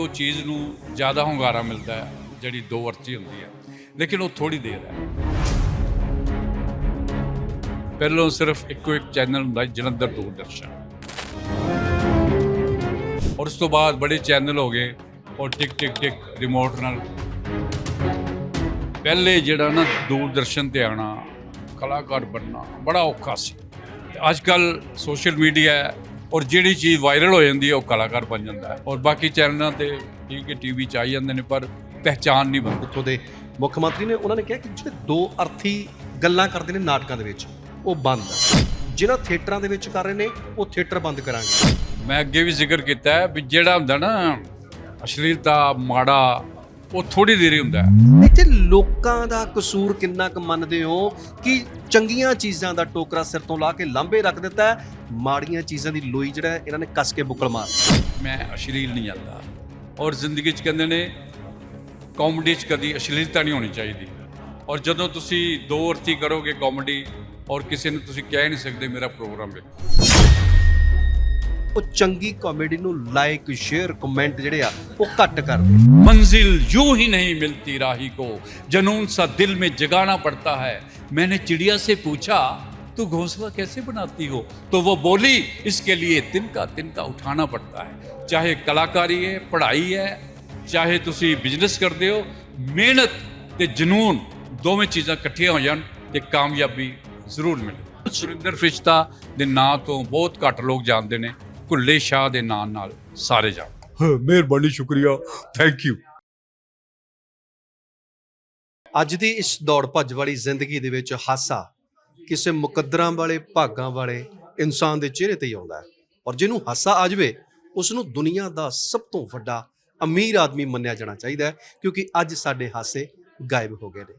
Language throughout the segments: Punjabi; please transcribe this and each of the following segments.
ਉਹ ਚੀਜ਼ ਨੂੰ ਜ਼ਿਆਦਾ ਹੁੰਗਾਰਾ ਮਿਲਦਾ ਹੈ, ਜਿਹੜੀ ਦੋ ਵਰਤੀ ਹੁੰਦੀ ਹੈ। ਲੇਕਿਨ ਉਹ ਥੋੜੀ ਦੇਰ ਹੈ। ਪਹਿਲਾਂ ਸਿਰਫ ਇੱਕੋ ਇੱਕ ਚੈਨਲ ਹੁੰਦਾ ਜਲੰਧਰ ਦੂਰਦਰਸ਼ਨ। ਔਰ ਉਸ ਤੋਂ ਬਾਅਦ ਬੜੇ ਚੈਨਲ ਹੋ ਗਏ, ਔਰ ਟਿਕ ਟਿਕ ਟਿਕ, ਰਿਮੋਟ ਨਾਲ। ਪਹਿਲੇ ਜਿਹੜਾ ਨਾ ਦੂਰਦਰਸ਼ਨ ਤੇ ਆਣਾ ਕਲਾਕਾਰ ਬਣਨਾ ਬੜਾ ਔਖਾ ਸੀ। ਅੱਜ ਕੱਲ ਸੋਸ਼ਲ ਮੀਡੀਆ ਔਰ ਜਿਹੜੀ ਚੀਜ਼ ਵਾਇਰਲ ਹੋ ਜਾਂਦੀ ਹੈ ਉਹ ਕਲਾਕਾਰ ਬਣ ਜਾਂਦਾ ਹੈ। ਔਰ ਬਾਕੀ ਚੈਨਲਾਂ ਤੇ ਠੀਕ ਹੈ ਟੀਵੀ ਚ ਆਈ ਜਾਂਦੇ ਨੇ ਪਰ ਪਹਿਚਾਨ ਨਹੀਂ ਬਣਦੀ। ਉੱਥੋਂ ਦੇ ਮੁੱਖ ਮੰਤਰੀ ਨੇ ਉਹਨਾਂ ਨੇ ਕਿਹਾ ਕਿ ਜਿਹੜੇ ਦੋ ਅਰਥੀ ਗੱਲਾਂ ਕਰਦੇ ਨੇ ਨਾਟਕਾਂ ਦੇ ਵਿੱਚ ਉਹ ਬੰਦ। ਜਿਹੜਾ ਥੀਏਟਰਾਂ ਦੇ ਵਿੱਚ ਕਰ ਰਹੇ ਨੇ ਉਹ ਥੀਏਟਰ ਬੰਦ ਕਰਾਂਗੇ। ਮੈਂ ਅੱਗੇ ਵੀ ਜ਼ਿਕਰ ਕੀਤਾ ਹੈ ਵੀ ਜਿਹੜਾ ਹੁੰਦਾ ਨਾ ਅਸ਼ਲੀਲਤਾ ਮਾੜਾ ਉਹ ਥੋੜੀ ਦੇਰ ਹੀ ਹੁੰਦਾ। ਹੈ ਇੱਥੇ ਲੋਕਾਂ ਦਾ ਕਸੂਰ ਕਿੰਨਾ ਕੁ ਮੰਨਦੇ ਹੋ ਕਿ ਚੰਗੀਆਂ ਚੀਜ਼ਾਂ ਦਾ ਟੋਕਰਾ ਸਿਰ ਤੋਂ ਲਾ ਕੇ ਲਾਂਬੇ ਰੱਖ ਦਿੱਤਾ ਹੈ, ਮਾੜੀਆਂ ਚੀਜ਼ਾਂ ਦੀ ਲੋਈ ਜਿਹੜਾ ਹੈ ਇਹਨਾਂ ਨੇ ਕੱਸ ਕੇ ਬੁੱਕਲ ਮਾਰ ਮੈਂ ਅਸ਼ਲੀਲ ਨਹੀਂ ਜਾਂਦਾ ਔਰ ਜ਼ਿੰਦਗੀ 'ਚ ਕਹਿੰਦੇ ਨੇ ਕਾਮੇਡੀ 'ਚ ਕਦੀ ਅਸ਼ਲੀਲਤਾ ਨਹੀਂ ਹੋਣੀ ਚਾਹੀਦੀ। ਔਰ ਜਦੋਂ ਤੁਸੀਂ ਦੋ ਅਰਥੀ ਕਰੋਗੇ ਕਾਮੇਡੀ ਔਰ ਕਿਸੇ ਨੂੰ ਤੁਸੀਂ ਕਹਿ ਨਹੀਂ ਸਕਦੇ ਮੇਰਾ ਪ੍ਰੋਗਰਾਮ ਵੇਖੋ। ਉਹ ਚੰਗੀ ਕਾਮੇਡੀ ਨੂੰ ਲਾਈਕ ਸ਼ੇਅਰ ਕਮੈਂਟ ਜਿਹੜੇ ਆ ਉਹ ਘੱਟ ਕਰਦੇ मंजिल यूं ही नहीं मिलती राही को जनून सा दिल में जगाना पड़ता है मैंने चिड़िया से पूछा तू घोंसला कैसे बनाती हो तो वो बोली इसके लिए तिनका तिनका उठाना पड़ता है चाहे कलाकारी है पढ़ाई है ਚਾਹੇ ਤੁਸੀਂ ਬਿਜ਼ਨਸ ਕਰਦੇ ਹੋ ਮਿਹਨਤ ਤੇ ਜਨੂਨ ਦੋਵੇਂ ਚੀਜ਼ਾਂ ਇਕੱਠੀਆਂ ਹੋ ਜਾਣ ਤੇ ਕਾਮਯਾਬੀ ਜ਼ਰੂਰ ਮਿਲੇ ਸੁਰਿੰਦਰ ਫਿਸ਼ਤਾ ਦੇ ਨਾਂ ਤੋਂ ਬਹੁਤ ਘੱਟ ਲੋਕ ਜਾਣਦੇ ਨੇ ਭੁੱਲੇ ਸ਼ਾਹ ਦੇ ਨਾਂ ਨਾਲ ਸਾਰੇ ਜਾਣਦੇ ਹਾਂ ਮਿਹਰਬਾਨੀ ਸ਼ੁਕਰੀਆ। ਥੈਂਕ ਯੂ ਅੱਜ ਦੀ ਇਸ ਦੌੜ ਭੱਜ ਵਾਲੀ ਜ਼ਿੰਦਗੀ ਦੇ ਵਿੱਚ ਹਾਸਾ ਕਿਸੇ ਮੁਕੱਦਰਾਂ ਵਾਲੇ ਭਾਗਾਂ ਵਾਲੇ ਇਨਸਾਨ ਦੇ ਚਿਹਰੇ ਤੇ ਹੀ ਆਉਂਦਾ ਹੈ। ਔਰ ਜਿਹਨੂੰ ਹਾਸਾ ਆ ਜਾਵੇ ਉਸ ਨੂੰ ਦੁਨੀਆ ਦਾ ਸਭ ਤੋਂ ਵੱਡਾ ਅਮੀਰ ਆਦਮੀ ਮੰਨਿਆ ਜਾਣਾ ਚਾਹੀਦਾ ਹੈ ਕਿਉਂਕਿ ਅੱਜ ਸਾਡੇ ਹਾਸੇ ਗਾਇਬ ਹੋ ਗਏ ਨੇ।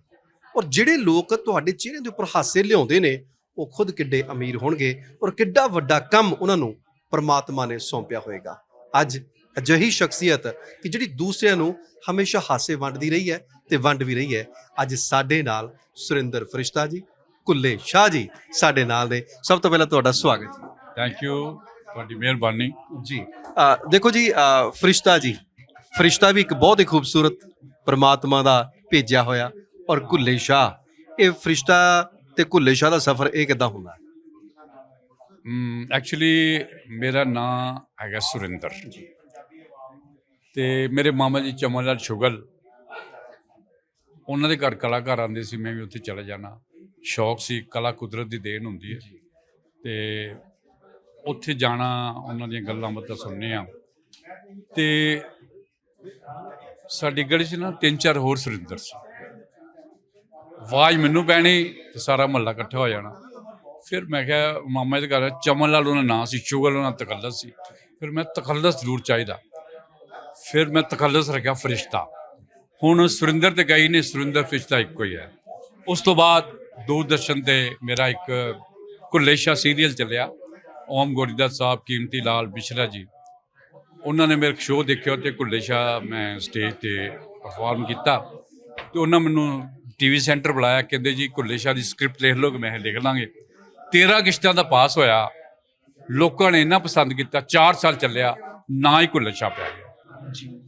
ਔਰ ਜਿਹੜੇ ਲੋਕ ਤੁਹਾਡੇ ਚਿਹਰੇ ਦੇ ਉੱਪਰ ਹਾਸੇ ਲਿਆਉਂਦੇ ਨੇ ਉਹ ਖੁਦ ਕਿੱਡੇ ਅਮੀਰ ਹੋਣਗੇ ਔਰ ਕਿੱਡਾ ਵੱਡਾ ਕੰਮ ਉਹਨਾਂ ਨੂੰ ਪਰਮਾਤਮਾ ਨੇ ਸੌਂਪਿਆ ਹੋਵੇਗਾ ਅੱਜ ਅਜਿਹੀ ਸ਼ਖਸੀਅਤ ਕਿ ਜਿਹੜੀ ਦੂਸਰਿਆਂ ਨੂੰ ਹਮੇਸ਼ਾ ਹਾਸੇ ਵੰਡਦੀ ਰਹੀ ਹੈ ਤੇ ਵੰਡ ਵੀ ਰਹੀ ਹੈ ਅੱਜ ਸਾਡੇ ਨਾਲ ਸੁਰਿੰਦਰ ਫਰਿਸ਼ਤਾ ਜੀ ਕੁੱਲੇ ਸ਼ਾਹ ਜੀ ਸਾਡੇ ਨਾਲ ਨੇ। ਸਭ ਤੋਂ ਪਹਿਲਾਂ ਤੁਹਾਡਾ ਸਵਾਗਤ ਥੈਂਕ ਯੂ ਤੁਹਾਡੀ ਮਿਹਰਬਾਨੀ। ਜੀ ਦੇਖੋ ਜੀ ਫਰਿਸ਼ਤਾ ਜੀ ਫਰਿਸ਼ਤਾ ਵੀ ਇੱਕ ਬਹੁਤ ਹੀ ਖੂਬਸੂਰਤ ਪ੍ਰਮਾਤਮਾ ਦਾ ਭੇਜਿਆ ਹੋਇਆ ਔਰ ਕੁੱਲੇ ਸ਼ਾਹ। ਇਹ ਫਰਿਸ਼ਤਾ ਤੇ ਕੁੱਲੇ ਸ਼ਾਹ ਦਾ ਸਫ਼ਰ ਇਹ ਕਿੱਦਾਂ ਹੁੰਦਾ? ਹੈ ਐਕਚੁਅਲੀ ਮੇਰਾ ਨਾਂ ਹੈਗਾ ਸੁਰਿੰਦਰ ਤੇ ਮੇਰੇ ਮਾਮਾ ਜੀ ਚਮਨ ਲਾਲ ਸ਼ੁਗਲ, ਉਹਨਾਂ ਦੇ ਘਰ ਕਲਾਕਾਰ ਆਉਂਦੇ ਸੀ, ਮੈਂ ਵੀ ਉੱਥੇ ਚਲਾ ਜਾਣਾ ਸ਼ੌਕ ਸੀ, ਕਲਾ ਕੁਦਰਤ ਦੀ ਦੇਣ ਹੁੰਦੀ ਹੈ। ਤੇ ਉੱਥੇ ਜਾਣਾ, ਉਹਨਾਂ ਦੀਆਂ ਗੱਲਾਂ ਬਾਤਾਂ ਸੁਣਨੇ ਆ। ਤੇ ਸਾਡੀ ਗਲੀ 'ਚ ਨਾ ਤਿੰਨ ਚਾਰ ਹੋਰ ਸੁਰਿੰਦਰ ਸੀ। ਆਵਾਜ਼ ਮੈਨੂੰ ਪੈਣੀ ਤੇ ਸਾਰਾ ਮਹੱਲਾ ਇਕੱਠਾ ਹੋ ਜਾਣਾ। ਫਿਰ ਮੈਂ ਕਿਹਾ, ਮਾਮਾ ਜੀ ਦੇ ਘਰ ਚਮਨ ਲਾਲ ਉਹਨਾਂ ਨਾਂ ਸੀ ਸ਼ੁਗਲ ਉਹਨਾਂ ਦਾ ਤਕੱਲਸ ਸੀ। ਫਿਰ ਮੈਂ ਤਖੱਲਸ ਜ਼ਰੂਰ ਚਾਹੀਦਾ। ਫਿਰ ਮੈਂ ਤਖੱਲਸ ਰੱਖਿਆ ਫਰਿਸ਼ਤਾ। ਹੁਣ ਸੁਰਿੰਦਰ ਤੇ ਗਈ ਨੇ ਸੁਰਿੰਦਰ ਫਰਿਸ਼ਤਾ ਇੱਕੋ ਹੀ ਹੈ। ਉਸ ਤੋਂ ਬਾਅਦ ਦੂਰਦਰਸ਼ਨ ਤੇ ਮੇਰਾ ਇੱਕ ਕੁੱਲੇਸ਼ਾ ਸੀਰੀਅਲ ਚੱਲਿਆ। ਓਮ ਗੋਰੀਦਾਸ ਸਾਹਿਬ, ਕੀਮਤੀ ਲਾਲ ਬਿਸ਼ਰਾ ਜੀ। ਉਹਨਾਂ ਨੇ ਮੇਰੇ ਸ਼ੋਅ ਦੇਖਿਆ ਤੇ ਕੁੱਲੇਸ਼ਾ ਮੈਂ ਸਟੇਜ ਤੇ ਪਰਫਾਰਮ ਕੀਤਾ। ਤੇ ਉਹਨਾਂ ਮੈਨੂੰ ਟੀਵੀ ਸੈਂਟਰ ਬੁਲਾਇਆ, ਕਹਿੰਦੇ ਜੀ ਕੁੱਲੇਸ਼ਾ ਦੀ ਸਕ੍ਰਿਪਟ ਲਿਖ ਲਓ ਕਿ ਮੈਂ ਕਿਹਾ ਲਿਖ ਲਾਂਗੇ। 13 ਕਿਸ਼ਤਾਂ ਦਾ ਪਾਸ ਹੋਇਆ। ਲੋਕਾਂ ਨੇ ਇੰਨਾ ਪਸੰਦ ਕੀਤਾ 4 ਸਾਲ ਚੱਲਿਆ ਨਾ ਹੀ ਕੁੱਲੇਸ਼ਾ ਪੈ ਗਿਆ।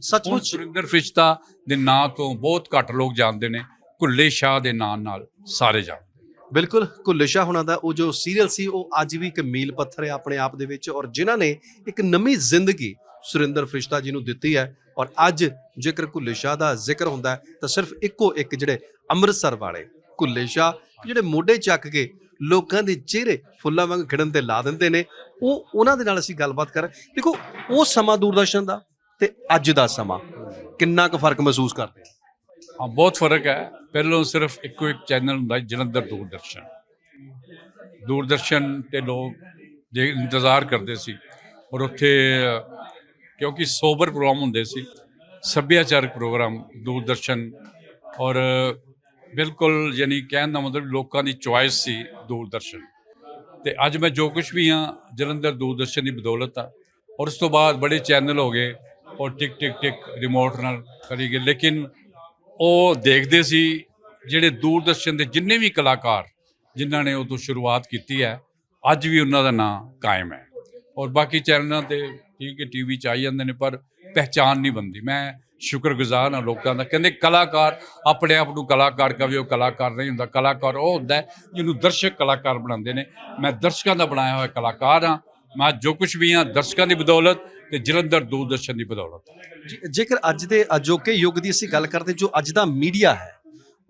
ਸੱਚਮੁੱਚ? ਸੁਰਿੰਦਰ ਫਿਸ਼ਤਾ ਦੇ ਨਾਂ ਤੋਂ ਬਹੁਤ ਘੱਟ ਲੋਕ ਜਾਣਦੇ ਨੇ ਕੁੱਲੇ ਸ਼ਾਹ ਦੇ ਨਾਂ ਨਾਲ ਸਾਰੇ ਜਾਣਦੇ ਬਿਲਕੁਲ ਕੁੱਲੇ ਸ਼ਾਹ ਹੁਣਾਂ ਦਾ ਉਹ ਜੋ ਸੀਰੀਅਲ ਸੀ ਉਹ ਅੱਜ ਵੀ ਇੱਕ ਮੀਲ ਪੱਥਰ ਹੈ ਆਪਣੇ ਆਪ ਦੇ ਵਿੱਚ ਔਰ ਜਿਨ੍ਹਾਂ ਨੇ ਇੱਕ ਨਵੀਂ ਜ਼ਿੰਦਗੀ ਸੁਰਿੰਦਰ ਫਰਿਸ਼ਤਾ ਜੀ ਨੂੰ ਦਿੱਤੀ ਹੈ ਔਰ ਅੱਜ ਜੇਕਰ ਕੁੱਲੇ ਸ਼ਾਹ ਦਾ ਜ਼ਿਕਰ ਹੁੰਦਾ ਤਾਂ ਸਿਰਫ ਇੱਕੋ ਇੱਕ ਜਿਹੜੇ ਅੰਮ੍ਰਿਤਸਰ ਵਾਲੇ ਕੁੱਲੇ ਸ਼ਾਹ ਜਿਹੜੇ ਮੋਢੇ ਚੱਕ ਕੇ ਲੋਕਾਂ ਦੇ ਚਿਹਰੇ ਫੁੱਲਾਂ ਵਾਂਗ ਖਿੜਨ ਤੇ ਲਾ ਦਿੰਦੇ ਨੇ। ਉਹ ਉਹਨਾਂ ਦੇ ਨਾਲ ਅਸੀਂ ਗੱਲਬਾਤ ਕਰ ਦੇਖੋ, ਉਹ ਸਮਾਂ ਦੂਰਦਰਸ਼ਨ ਦਾ ਤੇ ਅੱਜ ਦਾ ਸਮਾਂ। ਕਿੰਨਾ ਕੁ ਫ਼ਰਕ ਮਹਿਸੂਸ ਕਰਦੇ ਹਾਂ, ਬਹੁਤ ਫ਼ਰਕ ਹੈ। ਪਹਿਲਾਂ ਸਿਰਫ ਇੱਕੋ ਇੱਕ ਚੈਨਲ ਹੁੰਦਾ ਜਲੰਧਰ ਦੂਰਦਰਸ਼ਨ। ਦੂਰਦਰਸ਼ਨ ਤੇ ਲੋਕ ਦੇ ਇੰਤਜ਼ਾਰ ਕਰਦੇ ਸੀ ਔਰ ਉੱਥੇ, ਕਿਉਂਕਿ ਸੋਬਰ ਪ੍ਰੋਗਰਾਮ ਹੁੰਦੇ ਸੀ, ਸੱਭਿਆਚਾਰਕ ਪ੍ਰੋਗਰਾਮ, ਦੂਰਦਰਸ਼ਨ ਔਰ ਬਿਲਕੁਲ ਯਾਨੀ ਕਹਿਣ ਦਾ ਮਤਲਬ ਲੋਕਾਂ ਦੀ ਚੁਆਇਸ ਸੀ ਦੂਰਦਰਸ਼ਨ ਤੇ ਅੱਜ ਮੈਂ ਜੋ ਕੁਝ ਵੀ ਹਾਂ, ਜਲੰਧਰ ਦੂਰਦਰਸ਼ਨ ਦੀ ਬਦੌਲਤ ਆ ਔਰ ਉਸ ਤੋਂ ਬਾਅਦ ਬੜੇ ਚੈਨਲ ਹੋ ਗਏ ਔਰ ਟਿਕ ਟਿਕ ਟਿਕ ਰਿਮੋਟ ਨਾਲ ਕਰੀ ਗਏ, ਲੇਕਿਨ ਉਹ ਦੇਖਦੇ ਸੀ ਜਿਹੜੇ ਦੂਰਦਰਸ਼ਨ ਦੇ ਜਿੰਨੇ ਵੀ ਕਲਾਕਾਰ ਜਿਨ੍ਹਾਂ ਨੇ ਉਦੋਂ ਸ਼ੁਰੂਆਤ ਕੀਤੀ ਹੈ, ਅੱਜ ਵੀ ਉਹਨਾਂ ਦਾ ਨਾਂ ਕਾਇਮ ਹੈ ਔਰ ਬਾਕੀ ਚੈਨਲਾਂ ਤੇ ਠੀਕ ਹੈ ਟੀਵੀ ਚ ਆਈ ਜਾਂਦੇ ਨੇ ਪਰ ਪਹਿਚਾਨ ਨਹੀਂ ਬਣਦੀ। ਮੈਂ ਸ਼ੁਕਰਗੁਜ਼ਾਰ ਹਾਂ ਲੋਕਾਂ ਦਾ। ਕਹਿੰਦੇ ਕਲਾਕਾਰ ਆਪਣੇ ਆਪ ਨੂੰ ਕਲਾਕਾਰ ਕਵੇ, ਉਹ ਕਲਾਕਾਰ ਨਹੀਂ ਹੁੰਦਾ। ਕਲਾਕਾਰ ਉਹ ਹੁੰਦਾ ਜਿਹਨੂੰ ਦਰਸ਼ਕ ਕਲਾਕਾਰ ਬਣਾਉਂਦੇ ਨੇ। ਮੈਂ ਦਰਸ਼ਕਾਂ ਦਾ ਬਣਾਇਆ ਹੋਇਆ ਕਲਾਕਾਰ ਹਾਂ। ਮੈਂ ਜੋ ਕੁਝ ਵੀ ਹਾਂ, ਦਰਸ਼ਕਾਂ ਦੀ ਬਦੌਲਤ ਤੇ ਜਲੰਧਰ ਦੂਰਦਰਸ਼ਨ ਦੀ ਬਦੌਲਤ। ਜੇਕਰ ਅੱਜ ਦੇ ਅਜੋਕੇ ਯੁੱਗ ਦੀ ਅਸੀਂ ਗੱਲ ਕਰਦੇ, ਜੋ ਅੱਜ ਦਾ ਮੀਡੀਆ ਹੈ,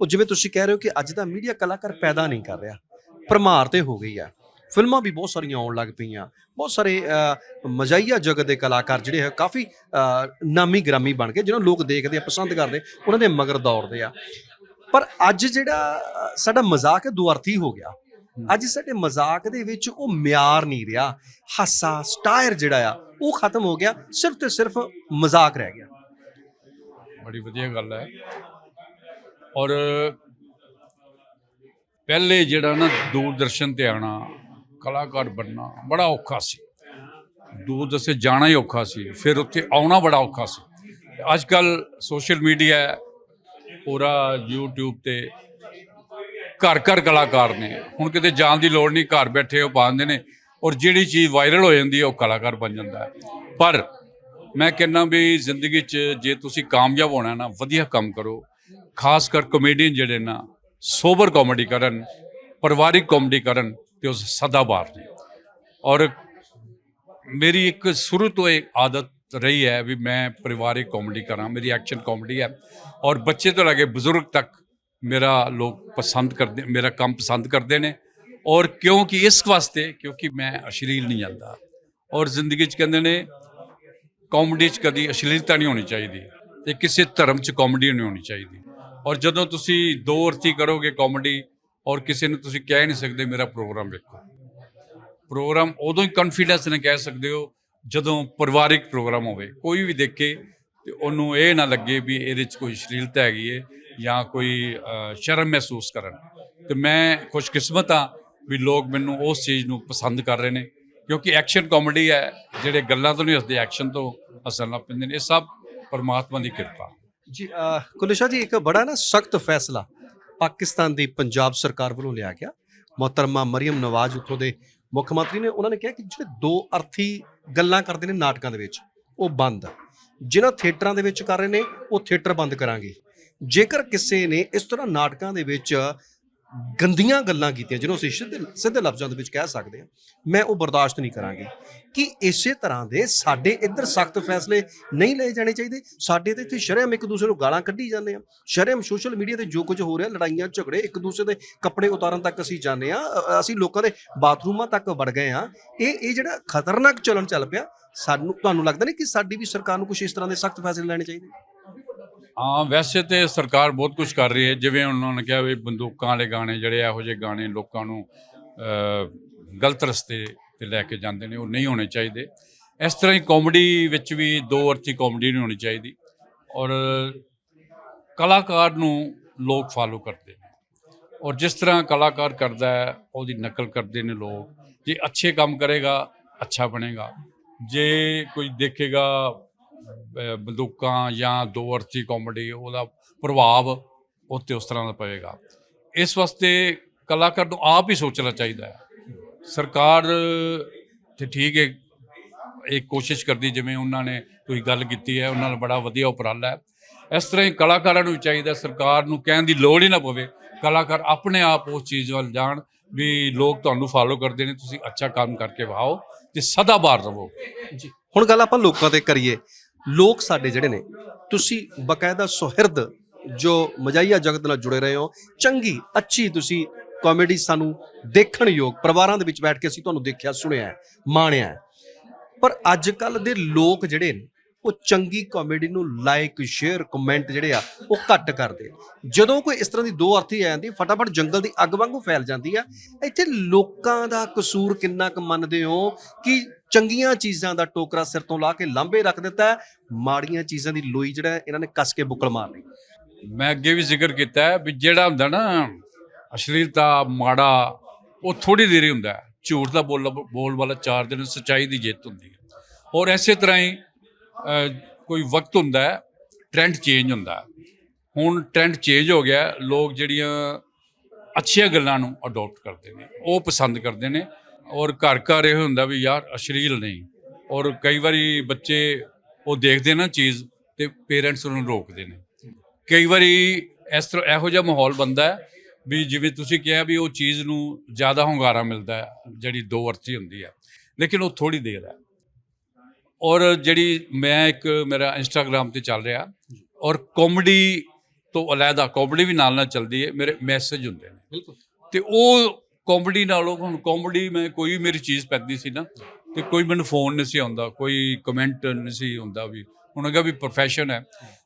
ਉਹ ਜਿਵੇਂ ਤੁਸੀਂ ਕਹਿ ਰਹੇ ਹੋ ਕਿ ਅੱਜ ਦਾ ਮੀਡੀਆ ਕਲਾਕਾਰ ਪੈਦਾ ਨਹੀਂ ਕਰ ਰਿਹਾ। ਭਰਮਾਰ ਤੇ ਹੋ ਗਈ ਆ। ਫਿਲਮਾਂ ਵੀ ਬਹੁਤ ਸਾਰੀਆਂ ਆਉਣ ਲੱਗ ਪਈਆਂ। ਬਹੁਤ ਸਾਰੇ ਮਜ਼ਾਈਆ ਜਗਤ ਦੇ ਕਲਾਕਾਰ ਜਿਹੜੇ ਹੈ ਕਾਫੀ ਨਾਮੀ ਗ੍ਰਾਮੀ ਬਣ ਗਏ ਜਿਹਨਾਂ ਲੋਕ ਦੇਖਦੇ ਆ ਪਸੰਦ ਕਰਦੇ ਉਹਨਾਂ ਦੇ ਮਗਰ ਦੌੜਦੇ ਆ। ਪਰ ਅੱਜ ਜਿਹੜਾ ਸਾਡਾ ਮਜ਼ਾਕ ਹੈ ਦੁਅਰਥੀ ਹੋ। ਗਿਆ ਅੱਜ ਸਾਡੇ ਮਜ਼ਾਕ ਦੇ ਵਿੱਚ ਉਹ ਮਿਆਰ ਨਹੀਂ ਰਿਹਾ। ਹਾਸਾ ਸਟਾਇਰ ਜਿਹੜਾ ਆ ਉਹ ਖਤਮ ਹੋ ਗਿਆ ਸਿਰਫ ਤੇ ਸਿਰਫ ਮਜ਼ਾਕ ਰਹਿ ਗਿਆ। ਬੜੀ ਵਧੀਆ ਗੱਲ ਹੈ। ਔਰ ਪਹਿਲੇ ਜਿਹੜਾ ਨਾ ਦੂਰਦਰਸ਼ਨ ਤੇ ਆਣਾ ਕਲਾਕਾਰ ਬਣਨਾ ਬੜਾ ਔਖਾ ਸੀ। ਦੂਰ ਦੂਰਦਰਸ਼ਨ ਜਾਣਾ ਹੀ ਔਖਾ ਸੀ। ਫਿਰ ਉੱਥੇ ਆਉਣਾ ਬੜਾ ਔਖਾ ਸੀ। ਅੱਜ ਕੱਲ ਸੋਸ਼ਲ ਮੀਡੀਆ ਹੈ, ਪੂਰਾ YouTube ਤੇ ਘਰ ਘਰ ਕਲਾਕਾਰ ਨੇ। ਹੁਣ ਕਿਤੇ ਜਾਣ ਦੀ ਲੋੜ ਨਹੀਂ, ਘਰ ਬੈਠੇ ਉਹ ਪਾਉਂਦੇ ਨੇ ਔਰ ਜਿਹੜੀ ਚੀਜ਼ ਵਾਇਰਲ ਹੋ ਜਾਂਦੀ ਹੈ, ਉਹ ਕਲਾਕਾਰ ਬਣ ਜਾਂਦਾ ਹੈ। ਪਰ ਮੈਂ ਕਹਿੰਦਾ ਵੀ ਜ਼ਿੰਦਗੀ 'ਚ ਜੇ ਤੁਸੀਂ ਕਾਮਯਾਬ ਹੋਣਾ ਨਾ, ਵਧੀਆ ਕੰਮ ਕਰੋ। ਖਾਸ ਕਰ ਕਮੇਡੀਅਨ ਜਿਹੜੇ ਨਾ ਸੋਬਰ ਕਾਮੇਡੀ ਕਰਨ, ਪਰਿਵਾਰਿਕ ਕਾਮੇਡੀ ਕਰਨ ਤੇ ਉਸ ਸਦਾਬਾਰ ਨੇ ਔਰ ਮੇਰੀ ਇੱਕ ਸ਼ੁਰੂ ਤੋਂ ਇੱਕ ਆਦਤ ਰਹੀ ਹੈ ਵੀ ਮੈਂ ਪਰਿਵਾਰਿਕ ਕਾਮੇਡੀ ਕਰਾਂ, ਮੇਰੀ ਐਕਸ਼ਨ ਕਾਮੇਡੀ ਹੈ। ਔਰ ਬੱਚੇ ਤੋਂ ਲੈ ਕੇ ਬਜ਼ੁਰਗ ਤੱਕ ਮੇਰਾ ਲੋਕ ਪਸੰਦ ਕਰਦੇ, ਮੇਰਾ ਕੰਮ ਪਸੰਦ ਕਰਦੇ ਨੇ। ਔਰ ਕਿਉਂਕਿ ਇਸ ਵਾਸਤੇ, ਕਿਉਂਕਿ ਮੈਂ ਅਸ਼ਲੀਲ ਨਹੀਂ ਜਾਂਦਾ। ਔਰ ਜ਼ਿੰਦਗੀ 'ਚ ਕਹਿੰਦੇ ਨੇ, ਕਾਮੇਡੀ 'ਚ ਕਦੀ ਅਸ਼ਲੀਲਤਾ ਨਹੀਂ ਹੋਣੀ ਚਾਹੀਦੀ। ਤੇ ਕਿਸੇ ਧਰਮ 'ਚ ਕਾਮੇਡੀ ਨਹੀਂ ਹੋਣੀ ਚਾਹੀਦੀ। ਔਰ ਜਦੋਂ ਤੁਸੀਂ ਦੋ ਅਰਥੀ ਕਰੋਗੇ ਕਾਮੇਡੀ ਔਰ ਕਿਸੇ ਨੂੰ ਤੁਸੀਂ ਕਹਿ ਨਹੀਂ ਸਕਦੇ ਮੇਰਾ ਪ੍ਰੋਗਰਾਮ ਵੇਖੋ। ਪ੍ਰੋਗਰਾਮ ਉਦੋਂ ਹੀ ਕੌਨਫੀਡੈਂਸ ਨਾਲ ਕਹਿ ਸਕਦੇ ਹੋ ਜਦੋਂ ਪਰਿਵਾਰਿਕ ਪ੍ਰੋਗਰਾਮ ਹੋਵੇ। ਕੋਈ ਵੀ ਦੇਖੇ ਤੇ ਉਹਨੂੰ ਇਹ ਨਾ ਲੱਗੇ ਵੀ ਇਹਦੇ 'ਚ ਕੋਈ ਅਸ਼ਲੀਲਤਾ ਹੈਗੀ ਹੈ ਜਾਂ ਕੋਈ ਸ਼ਰਮ ਮਹਿਸੂਸ ਕਰਨ। ਤੇ ਮੈਂ ਖੁਸ਼ਕਿਸਮਤ ਹਾਂ ਵੀ ਲੋਕ ਮੈਨੂੰ ਉਸ ਚੀਜ਼ ਨੂੰ ਪਸੰਦ ਕਰ ਰਹੇ ਨੇ ਕਿਉਂਕਿ ਐਕਸ਼ਨ ਕਾਮੇਡੀ ਹੈ, ਜਿਹੜੇ ਗੱਲਾਂ ਤੋਂ ਨਹੀਂ ਹੱਸਦੇ ਐਕਸ਼ਨ ਤੋਂ ਹੱਸਣ ਲੱਗ ਪੈਂਦੇ ਨੇ। ਇਹ ਸਭ ਪਰਮਾਤਮਾ ਦੀ ਕਿਰਪਾ। ਜੀ ਕੁਲਸ਼ਾ ਜੀ, ਇੱਕ ਬੜਾ ਨਾ ਸਖਤ ਫੈਸਲਾ ਪਾਕਿਸਤਾਨ ਦੀ ਪੰਜਾਬ ਸਰਕਾਰ ਵੱਲੋਂ ਲਿਆ ਗਿਆ। ਮੁਹਤਰਮਾ ਮਰੀਮ ਨਵਾਜ਼ ਉੱਥੋਂ ਦੇ ਮੁੱਖ ਮੰਤਰੀ ਨੇ ਉਹਨਾਂ ਨੇ ਕਿਹਾ ਕਿ ਜਿਹੜੇ ਦੋ ਅਰਥੀ ਗੱਲਾਂ ਕਰਦੇ ਨੇ ਨਾਟਕਾਂ ਦੇ ਵਿੱਚ, ਉਹ ਬੰਦ। ਜਿਨ੍ਹਾਂ ਥੀਏਟਰਾਂ ਦੇ ਵਿੱਚ ਕਰ ਰਹੇ ਨੇ, ਉਹ ਥੀਏਟਰ ਬੰਦ ਕਰਾਂਗੇ। ਜੇਕਰ ਕਿਸੇ ਨੇ ਇਸ ਤਰ੍ਹਾਂ ਨਾਟਕਾਂ ਦੇ ਵਿੱਚ ਗੰਦੀਆਂ ਗੱਲਾਂ ਕੀਤੀਆਂ, ਜਿਹਨੂੰ ਅਸੀਂ ਸਿੱਧੇ ਸਿੱਧੇ ਲਫ਼ਜ਼ਾਂ ਦੇ ਵਿੱਚ ਕਹਿ ਸਕਦੇ ਹਾਂ, ਮੈਂ ਉਹ ਬਰਦਾਸ਼ਤ ਨਹੀਂ ਕਰਾਂਗੀ। ਕਿ ਇਸੇ ਤਰ੍ਹਾਂ ਦੇ ਸਾਡੇ ਇੱਧਰ ਸਖਤ ਫੈਸਲੇ ਨਹੀਂ ਲਏ ਜਾਣੇ ਚਾਹੀਦੇ। ਸਾਡੇ ਤੇ ਇੱਥੇ ਸ਼ਰਮ ਇੱਕ ਦੂਸਰੇ ਨੂੰ ਗਾਲਾਂ ਕੱਢੀ ਜਾਂਦੇ ਆ। ਸ਼ਰਮ ਸੋਸ਼ਲ ਮੀਡੀਆ ਤੇ ਜੋ ਕੁਝ ਹੋ ਰਿਹਾ, ਲੜਾਈਆਂ, ਝਗੜੇ, ਇੱਕ ਦੂਸਰੇ ਦੇ ਕੱਪੜੇ ਉਤਾਰਨ ਤੱਕ ਅਸੀਂ ਜਾਂਦੇ ਆ। ਅਸੀਂ ਲੋਕਾਂ ਦੇ ਬਾਥਰੂਮਾਂ ਤੱਕ ਵੜ ਗਏ ਆ। ਇਹ ਇਹ ਜਿਹੜਾ ਖਤਰਨਾਕ ਚੱਲਣ ਚੱਲ ਪਿਆ, ਸਾਨੂੰ, ਤੁਹਾਨੂੰ ਲੱਗਦਾ ਨਹੀਂ ਕਿ ਸਾਡੀ ਵੀ ਸਰਕਾਰ ਨੂੰ ਕੁਝ ਇਸ ਤਰ੍ਹਾਂ ਦੇ ਸਖਤ ਫੈਸਲੇ ਲੈਣੇ ਚਾਹੀਦੇ? ਹਾਂ, ਵੈਸੇ ਤੇ ਸਰਕਾਰ ਬਹੁਤ ਕੁਝ ਕਰ ਰਹੀ ਹੈ। ਜਿਵੇਂ ਉਹਨਾਂ ਨੇ ਕਿਹਾ ਵੀ ਬੰਦੂਕਾਂ ਵਾਲੇ ਗਾਣੇ ਜਿਹੜੇ ਇਹੋ ਜਿਹੇ ਗਾਣੇ ਲੋਕਾਂ ਨੂੰ ਗਲਤ ਰਸਤੇ ਤੇ ਲੈ ਕੇ ਜਾਂਦੇ ਨੇ, ਉਹ ਨਹੀਂ ਹੋਣੇ ਚਾਹੀਦੇ। ਇਸ ਤਰ੍ਹਾਂ ਹੀ ਕਾਮੇਡੀ ਵਿੱਚ ਵੀ ਦੋ ਅਰਥੀ ਕਾਮੇਡੀ ਨਹੀਂ ਹੋਣੀ ਚਾਹੀਦੀ। ਔਰ ਕਲਾਕਾਰ ਨੂੰ ਲੋਕ ਫਾਲੋ ਕਰਦੇ ਨੇ। ਔਰ ਜਿਸ ਤਰ੍ਹਾਂ ਕਲਾਕਾਰ ਕਰਦਾ ਹੈ, ਉਹਦੀ ਨਕਲ ਕਰਦੇ ਨੇ ਲੋਕ। ਜੇ ਅੱਛੇ ਕੰਮ ਕਰੇਗਾ, ਅੱਛਾ ਬਣੇਗਾ। ਜੇ ਕੋਈ ਦੇਖੇਗਾ ਬੰਦੂਕਾਂ ਜਾਂ ਦੋ ਅਰਥੀ ਕਾਮੇਡੀ ਉਹਦਾ ਪ੍ਰਭਾਵ ਉੱਤੇ ਉਸ ਤਰ੍ਹਾਂ ਦਾ ਪਵੇਗਾ ਇਸ ਵਾਸਤੇ ਕਲਾਕਾਰ ਨੂੰ ਆਪ ਹੀ ਸੋਚਣਾ ਚਾਹੀਦਾ ਹੈ। ਸਰਕਾਰ ਤੇ ਠੀਕ ਹੈ, ਇਹ ਕੋਸ਼ਿਸ਼ ਕਰਦੀ ਜਿਵੇਂ ਉਹਨਾਂ ਨੇ ਕੋਈ ਗੱਲ ਕੀਤੀ ਹੈ, ਉਹਨਾਂ ਨਾਲ ਬੜਾ ਵਧੀਆ ਉਪਰਾਲਾ ਹੈ। ਇਸ ਤਰ੍ਹਾਂ ਹੀ ਕਲਾਕਾਰਾਂ ਨੂੰ ਵੀ ਚਾਹੀਦਾ, ਸਰਕਾਰ ਨੂੰ ਕਹਿਣ ਦੀ ਲੋੜ ਹੀ ਨਾ ਪਵੇ, ਕਲਾਕਾਰ ਆਪਣੇ ਆਪ ਉਸ ਚੀਜ਼ ਵੱਲ ਜਾਣ ਵੀ ਲੋਕ ਤੁਹਾਨੂੰ ਫਾਲੋ ਕਰਦੇ ਨੇ, ਤੁਸੀਂ ਅੱਛਾ ਕੰਮ ਕਰਕੇ ਵਾਓ ਤੇ ਸਦਾ ਬਾਹਰ ਰਹੋ। ਜੀ। ਹੁਣ ਗੱਲ ਆਪਾਂ ਲੋਕਾਂ ਤੇ ਕਰੀਏ। ਲੋਕ ਸਾਡੇ ਜਿਹੜੇ ਨੇ, ਤੁਸੀਂ ਬਕਾਇਦਾ ਸੁਹਿਰਦ ਜੋ ਮਜਾਈਆ ਜਗਤ ਨਾਲ ਜੁੜੇ ਰਹੇ ਹੋ, ਚੰਗੀ, ਅੱਛੀ ਤੁਸੀਂ ਕਾਮੇਡੀ ਸਾਨੂੰ ਦੇਖਣ ਯੋਗ ਪਰਿਵਾਰਾਂ ਦੇ ਵਿੱਚ ਬੈਠ ਕੇ ਅਸੀਂ ਤੁਹਾਨੂੰ ਦੇਖਿਆ, ਸੁਣਿਆ ਮਾਣਿਆ ਪਰ ਅੱਜ ਕੱਲ ਦੇ ਲੋਕ ਜਿਹੜੇ ਨੇ, ਉਹ ਚੰਗੀ ਕਾਮੇਡੀ ਨੂੰ ਲਾਈਕ ਸ਼ੇਅਰ ਕਮੈਂਟ ਜਿਹੜੇ ਆ, ਉਹ ਘੱਟ ਕਰਦੇ ਜਦੋਂ ਕੋਈ ਇਸ ਤਰ੍ਹਾਂ ਦੀ ਦੋ ਅਰਥੀ ਆ ਜਾਂਦੀ, ਫਟਾਫਟ ਜੰਗਲ ਦੀ ਅੱਗ ਵਾਂਗੂ ਫੈਲ ਜਾਂਦੀ ਆ, ਇੱਥੇ ਲੋਕਾਂ ਦਾ ਕਸੂਰ ਕਿੰਨਾ ਕੁ ਮੰਨਦੇ ਹੋ ਕਿ ਚੰਗੀਆਂ ਚੀਜ਼ਾਂ ਦਾ ਟੋਕਰਾ ਸਿਰ ਤੋਂ ਲਾ ਕੇ ਲਾਂਬੇ ਰੱਖ ਦਿੱਤਾ ਮਾੜੀਆਂ ਚੀਜ਼ਾਂ ਦੀ ਲੋਈ ਜਿਹੜਾ ਇਹਨਾਂ ਨੇ ਕੱਸ ਕੇ ਬੁੱਕਲ ਮਾਰ ਲਈ। ਮੈਂ ਅੱਗੇ ਵੀ ਜ਼ਿਕਰ ਕੀਤਾ ਹੈ ਵੀ ਜਿਹੜਾ ਹੁੰਦਾ ਨਾ ਅਸ਼ਲੀਲਤਾ ਮਾੜਾ, ਉਹ ਥੋੜੀ ਦੇਰ ਹੀ ਹੁੰਦਾ ਹੈ। ਝੂਠ ਦਾ ਬੋਲ ਬੋਲ ਵਾਲਾ ਚਾਰ ਦਿਨ ਸੱਚਾਈ ਦੀ ਜਿੱਤ ਹੁੰਦੀ ਹੈ। ਔਰ ਐਸੇ ਤਰ੍ਹਾਂ ਹੀ ਕੋਈ ਵਕਤ ਹੁੰਦਾ ਹੈ ਟ੍ਰੈਂਡ ਚੇਂਜ ਹੁੰਦਾ ਹੈ। ਹੁਣ ਟ੍ਰੈਂਡ ਚੇਂਜ ਹੋ ਗਿਆ ਲੋਕ ਜਿਹੜੀਆਂ ਅੱਛੀਆਂ ਗੱਲਾਂ ਨੂੰ ਅਡਾਪਟ ਕਰਦੇ ਨੇ, ਉਹ ਪਸੰਦ ਕਰਦੇ ਨੇ ਔਰ ਘਰ ਘਰ ਇਹ ਹੁੰਦਾ ਵੀ ਯਾਰ ਅਸ਼ਲੀਲ ਨਹੀਂ। ਔਰ ਕਈ ਵਾਰੀ ਬੱਚੇ ਉਹ ਦੇਖਦੇ ਨਾ ਚੀਜ਼ ਤੇ ਪੇਰੈਂਟਸ ਉਹਨੂੰ ਰੋਕਦੇ ਨੇ। ਕਈ ਵਾਰੀ ਇਸ ਤਰ੍ਹਾਂ ਇਹੋ ਜਿਹਾ ਮਾਹੌਲ ਬੰਦਾ ਹੈ ਵੀ ਜਿਵੇਂ ਤੁਸੀਂ ਕਿਹਾ ਵੀ ਉਹ ਚੀਜ਼ ਨੂੰ ਜ਼ਿਆਦਾ ਹੁੰਗਾਰਾ ਮਿਲਦਾ ਹੈ ਜਿਹੜੀ ਦੋ ਅਰਥੀ ਹੁੰਦੀ ਹੈ। ਲੇਕਿਨ ਉਹ ਥੋੜੀ ਦੇਰ ਹੈ। ਔਰ ਜਿਹੜੀ ਮੈਂ ਇੱਕ ਮੇਰਾ ਇੰਸਟਾਗ੍ਰam ਤੇ ਚੱਲ ਰਿਹਾ ਔਰ ਕਾਮੇਡੀ ਤੋਂ ਅਲੱਗਾ ਕਾਮੇਡੀ ਵੀ ਨਾਲ ਨਾਲ ਚੱਲਦੀ ਹੈ ਮੇਰੇ ਮੈਸੇਜ ਹੁੰਦੇ ਨੇ। ਬਿਲਕੁਲ। ਤੇ ਉਹ ਕਾਮੇਡੀ ਨਾਲੋਂ ਹੁਣ ਕਾਮੇਡੀ ਮੈਂ ਕੋਈ ਮੇਰੀ ਚੀਜ਼ ਪੈਂਦੀ ਸੀ ਨਾ, ਤੇ ਕੋਈ ਮੈਨੂੰ ਫੋਨ ਨਹੀਂ ਸੀ ਆਉਂਦਾ, ਕੋਈ ਕਮੈਂਟ ਨਹੀਂ ਸੀ ਹੁੰਦਾ ਵੀ। ਹੁਣ ਅਗਾ ਵੀ ਪ੍ਰੋਫੈਸ਼ਨ ਹੈ,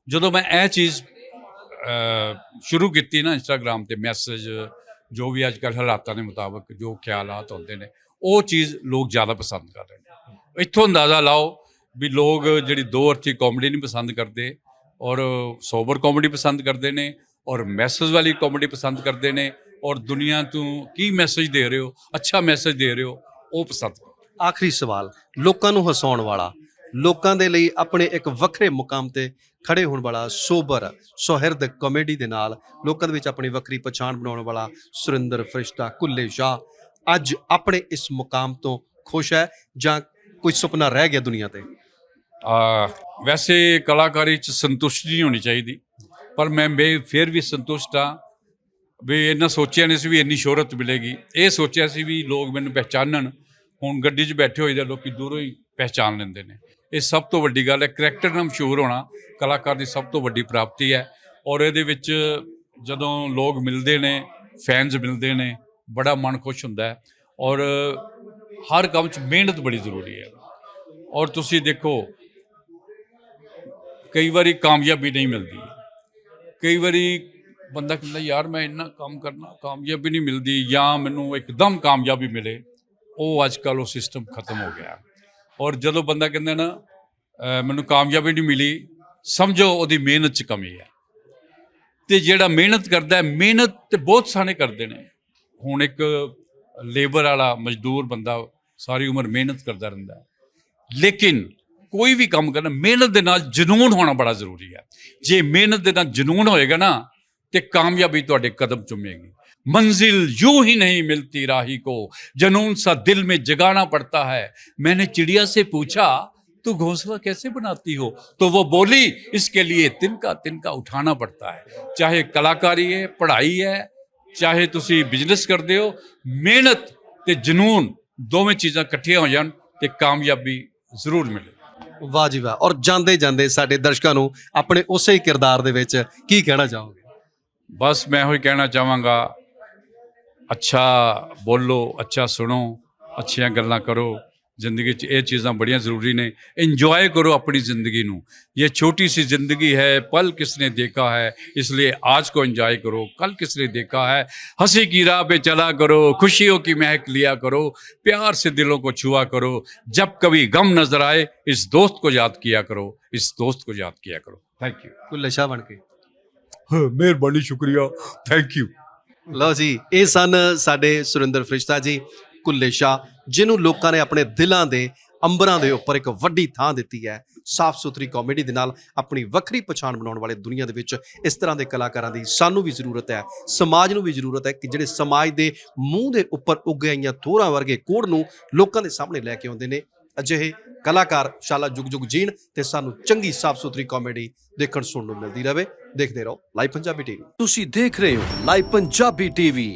ਜਦੋਂ ਮੈਂ ਇਹ ਚੀਜ਼ ਸ਼ੁਰੂ ਕੀਤੀ ਨਾ ਇੰਸਟਾਗ੍ਰam ਤੇ ਮੈਸੇਜ ਜੋ ਵੀ ਅੱਜ ਕੱਲ੍ਹ ਹਾਲਾਤਾਂ ਦੇ ਮੁਤਾਬਕ ਜੋ ਖਿਆਲਾਤ ਹੁੰਦੇ ਨੇ, ਉਹ ਚੀਜ਼ ਲੋਕ ਜ਼ਿਆਦਾ ਪਸੰਦ ਕਰ ਰਹੇ ਨੇ। ਇੱਥੋਂ ਅੰਦਾਜ਼ਾ ਲਾਓ ਵੀ ਲੋਕ ਜਿਹੜੀ ਦੋ ਅਰਥੀ ਕਾਮੇਡੀ ਨਹੀਂ ਪਸੰਦ ਕਰਦੇ, ਔਰ ਸੋਬਰ ਕਾਮੇਡੀ ਪਸੰਦ ਕਰਦੇ ਨੇ, ਔਰ ਮੈਸੇਜ ਵਾਲੀ ਕਾਮੇਡੀ ਪਸੰਦ ਕਰਦੇ ਨੇ ਔਰ ਦੁਨੀਆ ਤੋਂ ਕੀ ਮੈਸੇਜ ਦੇ ਰਹੇ ਹੋ? ਅੱਛਾ ਮੈਸੇਜ ਦੇ ਰਹੇ ਹੋ? ਉਹ ਪਸੰਦ। ਆਖਰੀ ਸਵਾਲ ਲੋਕਾਂ ਨੂੰ ਹਸਾਉਣ ਵਾਲਾ ਲੋਕਾਂ ਦੇ ਲਈ ਆਪਣੇ ਇੱਕ ਵੱਖਰੇ ਮੁਕਾਮ ਤੇ ਖੜੇ ਹੋਣ ਵਾਲਾ ਸੋਬਰ ਸੁਹਿਰਦ ਕਾਮੇਡੀ ਦੇ ਨਾਲ ਲੋਕਾਂ ਦੇ ਵਿੱਚ ਆਪਣੀ ਵੱਖਰੀ ਪਛਾਣ ਬਣਾਉਣ ਵਾਲਾ ਸੁਰਿੰਦਰ ਫਰਿਸ਼ਤਾ ਕੁੱਲੇ ਸ਼ਾਹ ਅੱਜ ਆਪਣੇ ਇਸ ਮੁਕਾਮ ਤੋਂ ਖੁਸ਼ ਹੈ ਜਾਂ ਕੋਈ ਸੁਪਨਾ ਰਹਿ ਗਿਆ ਦੁਨੀਆ ਤੇ? ਆ ਵੈਸੇ ਕਲਾਕਾਰੀ ਚ ਸੰਤੁਸ਼ਟੀ ਨਹੀਂ ਹੋਣੀ ਚਾਹੀਦੀ ਪਰ ਮੈਂ ਮੈਂ ਫਿਰ ਵੀ ਸੰਤੁਸ਼ਟ ਹਾਂ ਵੀ ਇਹਨਾਂ ਸੋਚਿਆ ਨਹੀਂ ਸੀ ਵੀ ਇੰਨੀ ਸ਼ੋਹਰਤ ਮਿਲੇਗੀ। ਇਹ ਸੋਚਿਆ ਸੀ ਵੀ ਲੋਕ ਮੈਨੂੰ ਪਹਿਚਾਨਣ। ਹੁਣ ਗੱਡੀ 'ਚ ਬੈਠੇ ਹੋਏ ਦੇ ਲੋਕੀ ਦੂਰੋਂ ਹੀ ਪਹਿਚਾਨ ਲੈਂਦੇ ਨੇ। ਇਹ ਸਭ ਤੋਂ ਵੱਡੀ ਗੱਲ ਹੈ ਕਰੈਕਟਰ ਨਾਲ ਮਸ਼ਹੂਰ ਹੋਣਾ ਕਲਾਕਾਰ ਦੀ ਸਭ ਤੋਂ ਵੱਡੀ ਪ੍ਰਾਪਤੀ ਹੈ ਔਰ ਇਹਦੇ ਵਿੱਚ ਜਦੋਂ ਲੋਕ ਮਿਲਦੇ ਨੇ ਫੈਨਸ ਮਿਲਦੇ ਨੇ, ਬੜਾ ਮਨ ਖੁਸ਼ ਹੁੰਦਾ ਹੈ ਔਰ ਹਰ ਕੰਮ 'ਚ ਮਿਹਨਤ ਬੜੀ ਜ਼ਰੂਰੀ ਹੈ। ਔਰ ਤੁਸੀਂ ਦੇਖੋ, ਕਈ ਵਾਰੀ ਕਾਮਯਾਬੀ ਨਹੀਂ ਮਿਲਦੀ। ਕਈ ਵਾਰੀ ਬੰਦਾ ਕਹਿੰਦਾ, ਯਾਰ, ਮੈਂ ਇੰਨਾ ਕੰਮ ਕਰਨਾ, ਕਾਮਯਾਬੀ ਨਹੀਂ ਮਿਲਦੀ ਜਾਂ ਮੈਨੂੰ ਇੱਕਦਮ ਕਾਮਯਾਬੀ ਮਿਲੇ। ਉਹ ਅੱਜ ਕੱਲ੍ਹ ਉਹ ਸਿਸਟਮ ਖਤਮ ਹੋ ਗਿਆ। ਔਰ ਜਦੋਂ ਬੰਦਾ ਕਹਿੰਦਾ ਨਾ ਮੈਨੂੰ ਕਾਮਯਾਬੀ ਨਹੀਂ ਮਿਲੀ, ਸਮਝੋ ਉਹਦੀ ਮਿਹਨਤ 'ਚ ਕਮੀ ਹੈ। ਤੇ ਜਿਹੜਾ ਮਿਹਨਤ ਕਰਦਾ ਹੈ, ਮਿਹਨਤ ਤੇ ਬਹੁਤ ਸਾਰੇ ਕਰਦੇ ਨੇ। ਹੁਣ ਇੱਕ ਲੇਬਰ ਵਾਲਾ ਮਜ਼ਦੂਰ ਬੰਦਾ ਸਾਰੀ ਉਮਰ ਮਿਹਨਤ ਕਰਦਾ ਰਹਿੰਦਾ ਲੇਕਿਨ ਕੋਈ ਵੀ ਕੰਮ ਕਰਨਾ, ਮਿਹਨਤ ਦੇ ਨਾਲ ਜਨੂਨ ਹੋਣਾ ਬੜਾ ਜ਼ਰੂਰੀ ਹੈ। ਜੇ ਮਿਹਨਤ ਦੇ ਨਾਲ ਜਨੂਨ ਹੋਏਗਾ ਨਾ ਤੇ ਕਾਮਯਾਬੀ ਤੁਹਾਡੇ ਕਦਮ ਚੁੰਮੇਗੀ मंजिल यूं ही नहीं मिलती राही को जनून सा दिल में जगाना पड़ता है मैंने चिड़िया से पूछा तू घोंसला कैसे बनाती हो तो वो बोली इसके लिए तिनका तिनका उठाना पड़ता है चाहे कलाकारी है पढ़ाई है ਚਾਹੇ ਤੁਸੀਂ ਬਿਜ਼ਨਸ ਕਰਦੇ ਹੋ ਮਿਹਨਤ ਤੇ ਜਨੂਨ ਦੋਵੇਂ ਚੀਜ਼ਾਂ ਇਕੱਠੀਆਂ ਹੋ ਜਾਣ ਤੇ ਕਾਮਯਾਬੀ ਜ਼ਰੂਰ ਮਿਲੇ ਵਾਹ ਜੀ ਵਾਹ ਔਰ ਜਾਂਦੇ ਜਾਂਦੇ ਸਾਡੇ ਦਰਸ਼ਕਾਂ ਨੂੰ ਆਪਣੇ ਉਸੇ ਹੀ ਕਿਰਦਾਰ ਦੇ ਵਿੱਚ ਕੀ ਕਹਿਣਾ ਚਾਹੋਗੇ ਬਸ ਮੈਂ ਉਹੀ ਕਹਿਣਾ ਚਾਹਾਂਗਾ ਅੱਛਾ ਬੋਲੋ ਅੱਛਾ ਸੁਣੋ ਅੱਛੀਆਂ ਗੱਲਾਂ ਕਰੋ ਜ਼ਿੰਦਗੀ 'ਚ ਇਹ ਚੀਜ਼ਾਂ ਬੜੀਆਂ ਜ਼ਰੂਰੀ ਨੇ ਇੰਜੋਏ ਕਰੋ ਆਪਣੀ ਜ਼ਿੰਦਗੀ ਨੂੰ ਇਹ ਛੋਟੀ ਸੀ ਜ਼ਿੰਦਗੀ ਹੈ ਪਲ ਕਿਸਨੇ ਦੇਖਾ ਹੈ इसलिए आज को एंजॉय करो कल किसने देखा है हंसी की राह पे चला करो खुशियों की महक लिया करो प्यार से दिलों को छुआ करो जब कभी गम नजर आए इस दोस्त को याद किया करो इस दोस्त को याद किया करो थैंक यू ਕੁੱਲੇ ਸ਼ਾਹ ਬਣ ਕੇ ਮਿਹਰਬਾਨੀ, ਸ਼ੁਕਰੀਆ। ਥੈਂਕ ਯੂ ਲਓ ਜੀ, ਇਹ ਸਨ ਸਾਡੇ ਸੁਰਿੰਦਰ ਫਰਿਸ਼ਤਾ ਜੀ, ਕੁੱਲੇ ਸ਼ਾਹ, ਜਿਹਨੂੰ ਲੋਕਾਂ ਨੇ ਆਪਣੇ ਦਿਲਾਂ ਦੇ, ਅੰਬਰਾਂ ਦੇ ਉੱਪਰ ਇੱਕ ਵੱਡੀ ਥਾਂ ਦਿੱਤੀ ਹੈ। ਸਾਫ਼ ਸੁਥਰੀ ਕਾਮੇਡੀ ਦੇ ਨਾਲ ਆਪਣੀ ਵੱਖਰੀ ਪਛਾਣ ਬਣਾਉਣ ਵਾਲੇ ਦੁਨੀਆ ਦੇ ਵਿੱਚ ਇਸ ਤਰ੍ਹਾਂ ਦੇ ਕਲਾਕਾਰਾਂ ਦੀ ਸਾਨੂੰ ਵੀ ਜ਼ਰੂਰਤ ਹੈ, ਸਮਾਜ ਨੂੰ ਵੀ ਜ਼ਰੂਰਤ ਹੈ ਕਿ ਜਿਹੜੇ ਸਮਾਜ ਦੇ ਮੂੰਹ ਦੇ ਉੱਪਰ ਉੱਗ ਆਈਆਂ ਥੋਰਾਂ ਵਰਗੇ ਕੋੜ ਨੂੰ ਲੋਕਾਂ ਦੇ ਸਾਹਮਣੇ ਲੈ ਕੇ ਆਉਂਦੇ ਨੇ। ਅਜਿਹੇ ਕਲਾਕਾਰ ਸ਼ਾਲਾ ਜੁਗ ਜੁਗ ਜੀਣ ਤੇ ਸਾਨੂੰ ਚੰਗੀ ਸਾਫ਼ ਸੁਥਰੀ ਕਾਮੇਡੀ ਦੇਖਣ ਸੁਣਨ ਨੂੰ ਮਿਲਦੀ ਰਹੇ। ਦੇਖਦੇ ਰਹੋ ਲਾਈਵ ਪੰਜਾਬੀ ਟੀਵੀ ਤੁਸੀਂ ਦੇਖ ਰਹੇ ਹੋ ਲਾਈਵ ਪੰਜਾਬੀ ਟੀਵੀ